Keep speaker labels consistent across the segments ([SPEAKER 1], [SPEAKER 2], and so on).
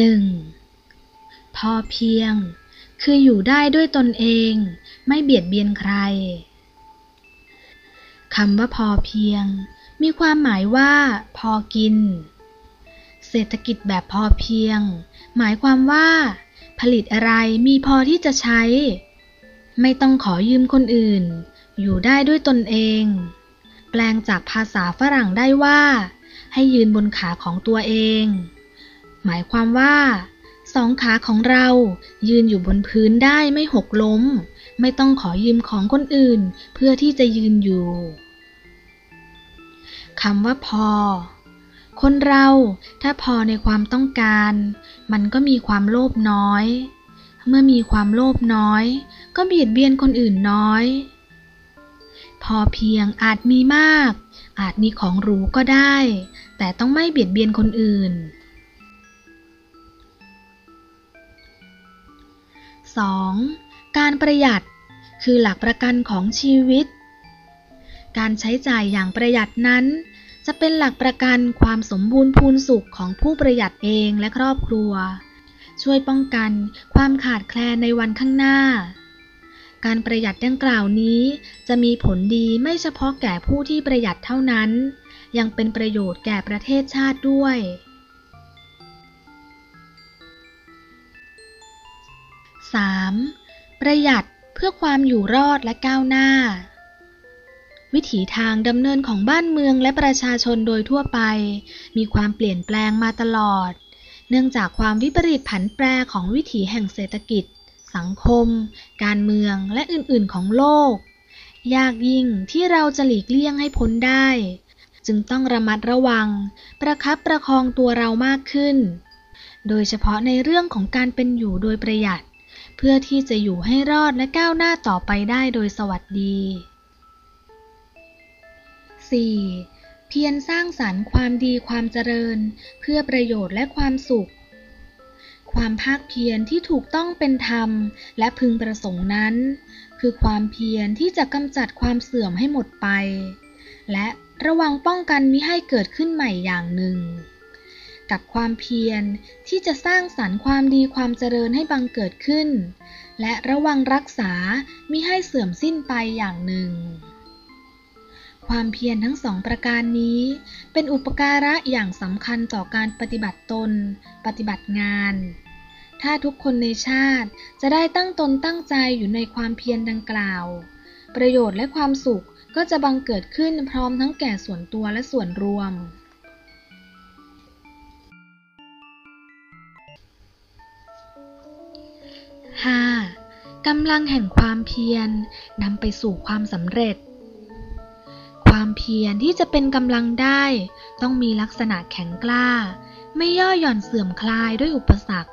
[SPEAKER 1] 1. พอเพียง คืออยู่ได้ด้วยตนเอง ไม่เบียดเบียนใคร คำว่าพอเพียง มีความหมายว่า พอกิน เศรษฐกิจแบบพอเพียง หมายความว่า ผลิตอะไรมีพอที่จะใช้ ไม่ต้องขอยืมคนอื่น อยู่ได้ด้วยตนเอง แปลงจากภาษาฝรั่งได้ว่า ให้ยืนบนขาของตัวเอง หมายความว่าสองขาของเรายืนอยู่บนพื้นได้ไม่หกล้ม ไม่ต้องขอยืมของคนอื่นเพื่อที่จะยืนอยู่คำว่าพอ คนเราถ้าพอในความต้องการ มันก็มีความโลภน้อย เมื่อมีความโลภน้อย ก็เบียดเบียนคนอื่นน้อย พอเพียงอาจมีมาก อาจมีของหรูก็ได้ แต่ต้องไม่เบียดเบียนคนอื่น 2. การประหยัด คือหลักประกันของชีวิต การใช้จ่ายอย่างประหยัดนั้น จะเป็นหลักประกันความสมบูรณ์พูนสุขของผู้ประหยัดเองและครอบครัว ช่วยป้องกันความขาดแคลนในวันข้างหน้า การประหยัดดังกล่าวนี้ จะมีผลดีไม่เฉพาะแก่ผู้ที่ประหยัดเท่านั้น ยังเป็นประโยชน์แก่ประเทศชาติด้วย 3. ประหยัดเพื่อความอยู่รอดและก้าวหน้า วิถีทางดำเนินของบ้านเมืองและประชาชนโดยทั่วไป มีความเปลี่ยนแปลงมาตลอด เนื่องจากความวิปริตผันแปรของวิถีแห่งเศรษฐกิจ สังคม การเมืองและอื่น ๆ ของโลก ยากยิ่งที่เราจะหลีกเลี่ยงให้พ้นได้ จึงต้องระมัดระวัง ประคับประคองตัวเรามากขึ้น โดยเฉพาะในเรื่องของการเป็นอยู่โดยประหยัด เพื่อที่จะอยู่ให้รอดและก้าวหน้าต่อไปได้โดยสวัสดี 4. เพียรสร้างสรรค์ความดีความเจริญ เพื่อประโยชน์และความสุข ความภาคเพียรที่ถูกต้องเป็นธรรม และพึงประสงค์นั้น คือความเพียรที่จะกำจัดความเสื่อมให้หมดไป และระวังป้องกันมิให้เกิดขึ้นใหม่อย่างหนึ่ง กับความเพียรที่จะสร้างสรรค์ความดีความเจริญให้บังเกิดขึ้น และระวังรักษามิให้เสื่อมสิ้นไปอย่างหนึ่ง ความเพียรทั้งสองประการนี้ เป็นอุปการะอย่างสำคัญต่อการปฏิบัติตน ปฏิบัติงาน ถ้าทุกคนในชาติจะได้ตั้งตนตั้งใจอยู่ในความเพียรดังกล่าว ประโยชน์และความสุขก็จะบังเกิดขึ้นพร้อมทั้งแก่ส่วนตัวและส่วนรวม 5. กำลังแห่งความเพียรนำไปสู่ความสำเร็จ ความเพียรที่จะเป็นกำลังได้ ต้องมีลักษณะแข็งกล้า ไม่ย่อหย่อนเสื่อมคลายด้วยอุปสรรค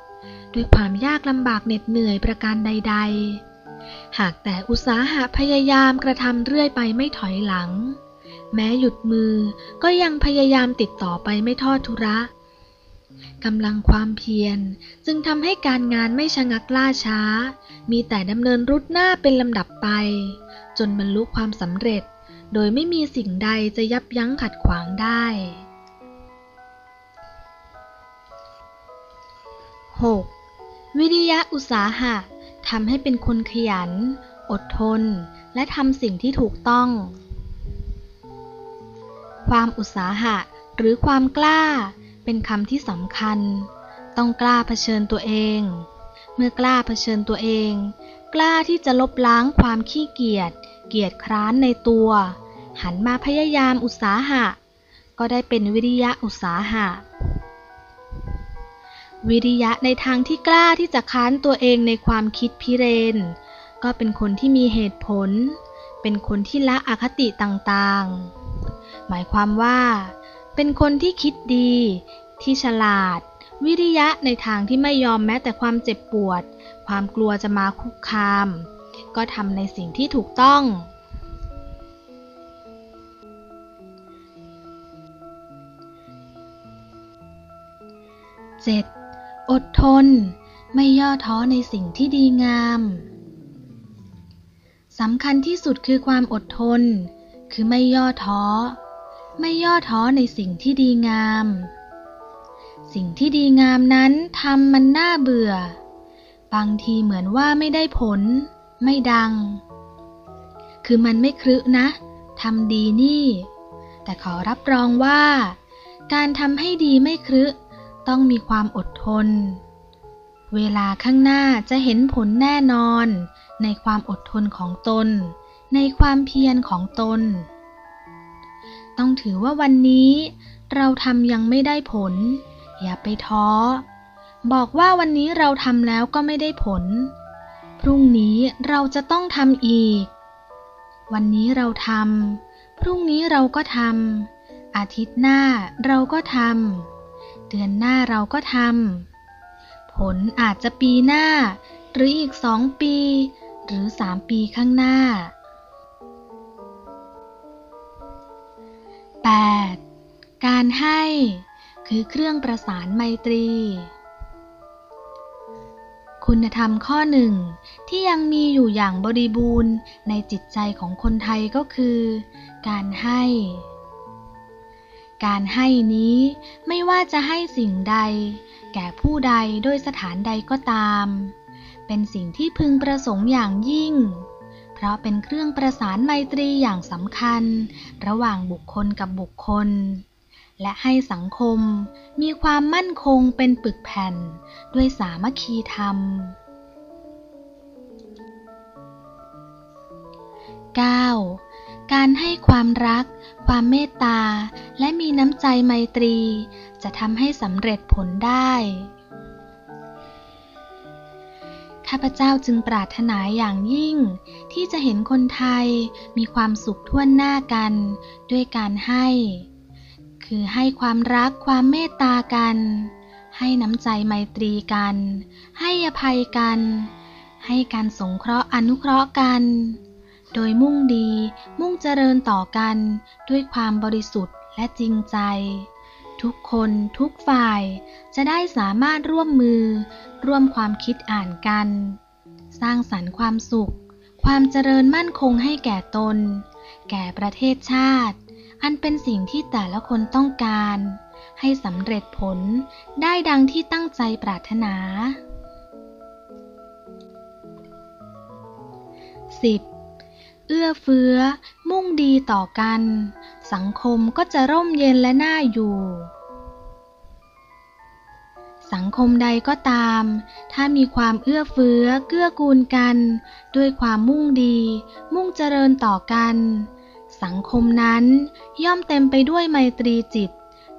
[SPEAKER 1] ด้วยความยากลำบากเหน็ดเหนื่อยประการใด ๆ หากแต่อุตสาหะพยายามกระทำเรื่อยไปไม่ถอยหลัง แม้หยุดมือก็ยังพยายามติดต่อไปไม่ทอดทุระ กำลังความเพียร จึงทำให้การงานไม่ชะงักล่าช้า มีแต่ดำเนินรุดหน้าเป็นลำดับไป จนบรรลุความสำเร็จ โดยไม่มีสิ่งใดจะยับยั้งขัดขวางได้ 6. วิริยะอุตสาหะทำให้เป็นคนขยัน อดทน และทำสิ่งที่ถูกต้อง ความอุตสาหะหรือความกล้า เป็นคำที่สำคัญ ต้องกล้าเผชิญตัวเอง เมื่อกล้าเผชิญตัวเอง กล้าที่จะลบล้างความขี้เกียจ เกียจคร้านในตัว หันมาพยายามอุตสาหะ ก็ได้เป็นวิริยะอุตสาหะ วิริยะในทางที่กล้าที่จะค้านตัวเองในความคิดพิเรน ก็เป็นคนที่มีเหตุผล เป็นคนที่ละอคติต่างๆ หมายความว่า เป็นคนที่คิดดี ที่ฉลาด วิริยะในทางที่ไม่ยอมแม้แต่ความเจ็บปวด ความกลัวจะมาคุกคาม ก็ทำในสิ่งที่ถูกต้อง 7. อดทน ไม่ย่อท้อในสิ่งที่ดีงามสำคัญที่สุดคือความอดทน คือไม่ย่อท้อ ไม่ย่อท้อในสิ่งที่ดีงาม สิ่งที่ดีงามนั้นทำมันน่าเบื่อ บางทีเหมือนว่าไม่ได้ผล ไม่ดัง คือมันไม่ครึนะทำดีนี่ แต่ขอรับรองว่า การทำให้ดีไม่ครึต้องมีความอดทน เวลาข้างหน้าจะเห็นผลแน่นอน ในความอดทนของตน ในความเพียรของตน ต้องถือว่าวันนี้ เราทำยังไม่ได้ผล อย่าไปท้อ บอกว่าวันนี้เราทำแล้วก็ไม่ได้ผล พรุ่งนี้เราจะต้องทำอีก วันนี้เราทำพรุ่งนี้เราก็ทำอาทิตย์หน้าเราก็ทำเดือนหน้าเราก็ทำผลอาจจะปีหน้า หรืออีกสองปี หรือสามปีข้างหน้า 8. การให้คือเครื่องประสานไมตรี คุณธรรมข้อหนึ่งที่ยังมีอยู่อย่างบริบูรณ์ในจิตใจของคนไทยก็คือ การให้ การให้นี้ไม่ว่าจะให้สิ่งใด แก่ผู้ใดโดยสถานใดก็ตาม เป็นสิ่งที่พึงประสงค์อย่างยิ่ง เพราะเป็นเครื่องประสานไมตรีอย่างสำคัญ ระหว่างบุคคลกับบุคคล และให้สังคมมีความมั่นคงเป็นปึกแผ่น ด้วยสามัคคีธรรม 9. การให้ความรัก ความเมตตา และมีน้ำใจไมตรี จะทำให้สำเร็จผลได้ ข้าพเจ้าจึงปรารถนาอย่างยิ่ง ที่จะเห็นคนไทยมีความสุขทั่วหน้ากัน ด้วยการให้ คือให้ความรักความเมตตากัน ให้น้ำใจไมตรีกัน ให้อภัยกัน ให้การสงเคราะห์อนุเคราะห์กัน โดยมุ่งดีมุ่งเจริญต่อกันด้วยความบริสุทธิ์และจริงใจ ทุกคนทุกฝ่ายจะได้สามารถร่วมมือ ร่วมความคิดอ่านกัน สร้างสรรค์ความสุข ความเจริญมั่นคงให้แก่ตน แก่ประเทศชาติ อันเป็นสิ่งที่แต่ละคนต้องการ ให้สำเร็จผลได้ดังที่ตั้งใจปรารถนา 10. เอื้อเฟื้อ มุ่งดีต่อกัน สังคมก็จะร่มเย็นและน่าอยู่ สังคมใดก็ตาม ถ้ามีความเอื้อเฟื้อเกื้อกูลกัน ด้วยความมุ่งดี มุ่งเจริญต่อกัน สังคมนั้นย่อมเต็มไปด้วยไมตรีจิต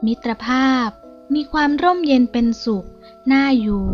[SPEAKER 1] มิตรภาพ มีความร่มเย็นเป็นสุข น่าอยู่